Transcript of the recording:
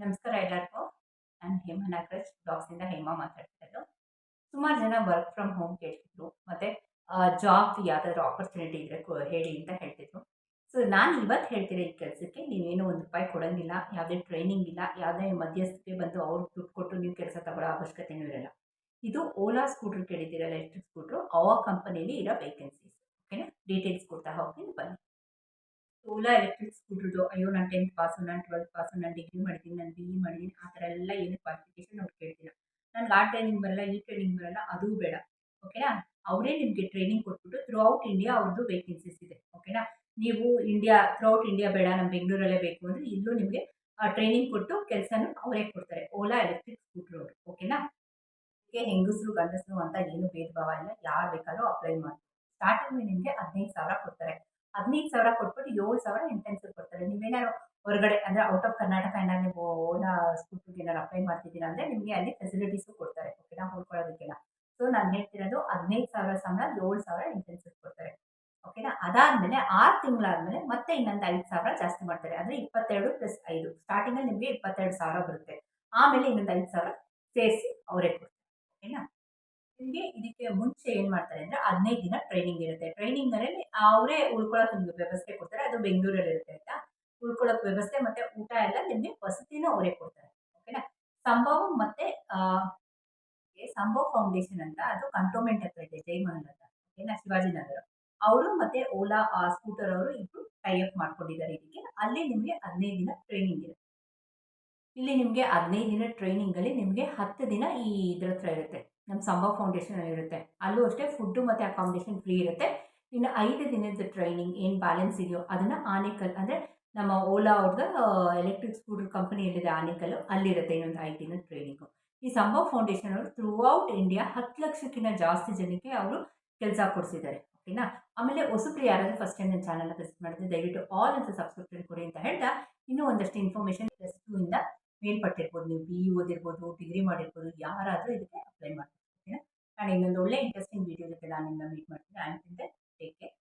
ನಮಸ್ಕಾರ ಎಲ್ಲರಿಗೂ. ನಾನು ಹೇಮಾ ನಾಗರಾಜ್, ಬ್ಲಾಗ್ಸಿಂದ ಹೇಮಾ ಮಾತಾಡ್ತಿರೋದು. ಸುಮಾರು ಜನ ವರ್ಕ್ ಫ್ರಮ್ ಹೋಮ್ ಕೇಳ್ತಿದ್ರು. ಮತ್ತು ಜಾಬ್ ಯಾವುದಾದ್ರೂ ಆಪರ್ಚುನಿಟಿ ಇದ್ರೆ ಹೇಳಿ ಅಂತ ಹೇಳ್ತಿದ್ರು. ಸೊ ನಾನು ಇವತ್ತು ಹೇಳ್ತಿರೋ ಈ ಕೆಲಸಕ್ಕೆ ನೀವೇನು ಒಂದು ರೂಪಾಯಿ ಕೊಡೋಂಗಿಲ್ಲ, ಯಾವುದೇ ಟ್ರೈನಿಂಗ್ ಇಲ್ಲ, ಯಾವುದೇ ಮಧ್ಯಸ್ಥಿಕೆ ಬಂದು ಅವ್ರು ದುಡ್ಡು ಕೊಟ್ಟು ನೀವು ಕೆಲಸ ತಗೊಳ್ಳೋ ಅವಶ್ಯಕತೆ ಇರಲ್ಲ. ಇದು ಓಲಾ ಸ್ಕೂಟ್ರ್ ಕೇಳಿದ್ದೀರಲ್ಲ, ಎಲೆಕ್ಟ್ರಿಕ್ ಸ್ಕೂಟ್ರು, ಅವ ಕಂಪನಿಯಲ್ಲಿ ಇರೋ ವೇಕೆನ್ಸೀಸ್ ಓಕೆನಾ ಡೀಟೇಲ್ಸ್ ಕೊಡ್ತಾ ಹೋಗ್ತೀನಿ, ಬನ್ನಿ. ಓಲಾ ಎಲೆಕ್ಟ್ರಿಕ್ ಸ್ಕೂಟ್ರದ್ದು ಅಯ್ಯೋ, ನಾನು ಟೆಂತ್ ಪಾಸು ನಾನು ಟ್ವೆಲ್ತ್ ಪಾಸು ನಾನು ಡಿಗ್ರಿ ಮಾಡಿದ್ದೀನಿ ನಾನು ಬಿ ಇ ಮಾಡಿದ್ದೀನಿ ಆ ಥರ ಎಲ್ಲ ಏನು ಕ್ವಾಲಿಫಿಕೇಷನ್ ಅವ್ರು ಕೇಳ್ತಿಲ್ಲ. ನನಗೆ ಆ ಟ್ರೈನಿಂಗ್ ಬರಲ್ಲ ಈ ಟ್ರೈನಿಂಗ್ ಬರಲ್ಲ, ಅದು ಬೇಡ ಓಕೆನಾ ಅವರೇ ನಿಮಗೆ ಟ್ರೈನಿಂಗ್ ಕೊಟ್ಬಿಟ್ಟು ಥ್ರೂ ಔಟ್ ಇಂಡಿಯಾ ಅವ್ರದ್ದು ವೇಕೆನ್ಸೀಸ್ ಇದೆ ಓಕೆನಾ ನೀವು ಇಂಡಿಯಾ ಥ್ರೂ ಔಟ್ ಇಂಡಿಯಾ ಬೇಡ ನಮ್ಮ ಬೆಂಗಳೂರಲ್ಲೇ ಬೇಕು ಅಂದರೆ ಇಲ್ಲೂ ನಿಮಗೆ ಟ್ರೈನಿಂಗ್ ಕೊಟ್ಟು ಕೆಲಸನೂ ಅವರೇ ಕೊಡ್ತಾರೆ ಓಲಾ ಎಲೆಕ್ಟ್ರಿಕ್ ಸ್ಕೂಟ್ರ್ ಅವರು ಓಕೆನಾ ಇದಕ್ಕೆ ಹೆಂಗಸರು, ಗಂಡಸರು ಅಂತ ಏನು ಭೇದ ಭಾವ ಇಲ್ಲ, ಯಾರು ಬೇಕಾದರೂ ಅಪ್ಲೈ ಮಾಡಿ ಸ್ಟಾರ್ಟಿಂಗ್ ನಿಮಗೆ ಹದಿನೈದು ಸಾವಿರ ಕೊಡ್ತಾರೆ. ಹದಿನೈದು ಸಾವಿರ ಕೊಟ್ಬಿಟ್ಟು ಏಳು ಸಾವಿರ ಇಂಟೆನ್ಸಿವ್ ಕೊಡ್ತಾರೆ. ನೀವೇನಾದ್ರು ಹೊರಗಡೆ ಅಂದರೆ ಔಟ್ ಆಫ್ ಕರ್ನಾಟಕ ಏನಾದ್ರು ನೀವು ಓಲಾ ಸ್ಕೂಟ್ರಿಗೆ ಏನಾದ್ರು ಅಪ್ಲೈ ಮಾಡ್ತಿದ್ದೀರಾ ಅಂದರೆ ನಿಮಗೆ ಅಲ್ಲಿ ಫೆಸಿಲಿಟೀಸು ಕೊಡ್ತಾರೆ. ಓಕೆನಾ ಹೊಡ್ಕೊಳ್ಳೋದಕ್ಕೆಲ್ಲ ಸೊ ನಾನು ಹೇಳ್ತಿರೋದು ಹದಿನೈದು ಸಾವಿರ ಸಂಬಳ, ಏಳು ಸಾವಿರ ಇಂಟೆನ್ಸಿವ್ ಕೊಡ್ತಾರೆ. ಓಕೆನಾ ಅದಾದಮೇಲೆ ಆರು ತಿಂಗಳಾದಮೇಲೆ ಮತ್ತೆ ಇನ್ನೊಂದು ಐದು ಸಾವಿರ ಜಾಸ್ತಿ ಮಾಡ್ತಾರೆ. ಅಂದರೆ ಇಪ್ಪತ್ತೆರಡು ಪ್ಲಸ್ ಐದು. ಸ್ಟಾರ್ಟಿಂಗಲ್ಲಿ ನಿಮಗೆ ಇಪ್ಪತ್ತೆರಡು ಸಾವಿರ ಬರುತ್ತೆ. ಆಮೇಲೆ ಇನ್ನೊಂದು ಐದು ಸಾವಿರ ಸೇರಿಸಿ ಅವರೇ ಕೊಡ್ತಾರೆ. ಓಕೆನಾ ನಿಮಗೆ ಇದಕ್ಕೆ ಮುಂಚೆ ಏನು ಮಾಡ್ತಾರೆ ಅಂದರೆ ಹದಿನೈದು ದಿನ ಟ್ರೈನಿಂಗ್ ಇರುತ್ತೆ. ಟ್ರೈನಿಂಗ್ ಅಲ್ಲಿ ಅವರೇ ಉಳ್ಕೊಳ್ಳೋಕೆ ಒಂದು ವ್ಯವಸ್ಥೆ ಕೊಡ್ತಾರೆ. ಅದು ಬೆಂಗಳೂರಲ್ಲಿ ಇರುತ್ತೆ ಆಯಿತಾ? ಉಳ್ಕೊಳ್ಳೋಕೆ ವ್ಯವಸ್ಥೆ ಮತ್ತು ಊಟ ಎಲ್ಲ ನಿಮಗೆ ವಸತಿನ ಅವರೇ ಕೊಡ್ತಾರೆ. ಓಕೆನಾ ಸಂಭವ ಮತ್ತು ಸಂಭವ್ ಫೌಂಡೇಶನ್ ಅಂತ ಅದು ಕಂಟೋನ್ಮೆಂಟ್ ಹತ್ರ ಇದೆ ಜೈಮಹಲ್ ಅಂತ ಓಕೆನಾ ಶಿವಾಜಿನಗರ ಅವರು ಮತ್ತು ಓಲಾ ಸ್ಕೂಟರ್ ಅವರು ಇಬ್ಬರು ಟೈಅಪ್ ಮಾಡ್ಕೊಂಡಿದ್ದಾರೆ ಇದಕ್ಕೆ. ಅಲ್ಲಿ ನಿಮಗೆ ಹದಿನೈದು ದಿನ ಟ್ರೈನಿಂಗ್ ಇರುತ್ತೆ. ಇಲ್ಲಿ ನಿಮಗೆ ಹದಿನೈದು ದಿನ ಟ್ರೈನಿಂಗಲ್ಲಿ ನಿಮಗೆ ಹತ್ತು ದಿನ ಈ ಇದ್ರ ಹತ್ರ ಇರುತ್ತೆ. ನಮ್ಮ ಸಂಭವ ಫೌಂಡೇಶನ್ ಇರುತ್ತೆ. ಅಲ್ಲೂ ಅಷ್ಟೇ ಫುಡ್ಡು ಮತ್ತು ಅಕಾಮಿಡೇಷನ್ ಫ್ರೀ ಇರುತ್ತೆ. ಇನ್ನು ಐದು ದಿನದ ಟ್ರೈನಿಂಗ್ ಏನು ಬ್ಯಾಲೆನ್ಸ್ ಇದೆಯೋ ಅದನ್ನು ಆನೇಕಲ್ ಅಂದರೆ ನಮ್ಮ ಓಲಾ ಅವ್ರದ್ದು ಎಲೆಕ್ಟ್ರಿಕ್ ಸ್ಕೂಟರ್ ಕಂಪನಿಯಲ್ಲಿದೆ ಆನೇಕಲ್ ಅಲ್ಲಿರುತ್ತೆ ಇನ್ನೊಂದು ಐದು ದಿನದ ಟ್ರೈನಿಂಗು ಈ ಸಂಭವ ಫೌಂಡೇಶನ್ ಅವರು ಥ್ರೂ ಔಟ್ ಇಂಡಿಯಾ ಹತ್ತು ಲಕ್ಷಕ್ಕಿಂತ ಜಾಸ್ತಿ ಜನಕ್ಕೆ ಅವರು ಕೆಲಸ ಕೊಡಿಸಿದ್ದಾರೆ. ಓಕೆನಾ? ಆಮೇಲೆ ಹೊಸಬ್ರು ಯಾರಾದರೂ ಫಸ್ಟ್ ಟೈಮ್ ನನ್ನ ಚಾನಲ್ನ ವಿಸಿಟ್ ಮಾಡಿದ್ರೆ ದಯವಿಟ್ಟು ಆಲ್ ಅಂತ ಸಬ್ಸ್ಕ್ರಿಪ್ಷನ್ ಕೊಡಿ ಅಂತ ಹೇಳ್ತಾ ಇನ್ನೂ ಒಂದಷ್ಟು ಇನ್ಫಾರ್ಮೇಷನ್ ಪ್ಲಸ್ ಟೂ ಇಂದ ಮೇಲ್ಪಟ್ಟಿರ್ಬೋದು, ನೀವು ಬಿ ಇ ಓದಿರ್ಬೋದು ಡಿಗ್ರಿ ಮಾಡಿರ್ಬೋದು, ಯಾರಾದರೂ ಇದಕ್ಕೆ ಅಪ್ಲೈ ಮಾಡ್ಬೋದು ಓಕೆನಾ ನಾನು ಇನ್ನೊಂದು ಒಳ್ಳೆ ಇಂಟ್ರೆಸ್ಟಿಂಗ್ ವೀಡಿಯೋ ಜೊತೆ ನಾನು ನಿಮ್ಮನ್ನ ಮೀಟ್ ಮಾಡ್ತೀನಿ. And take care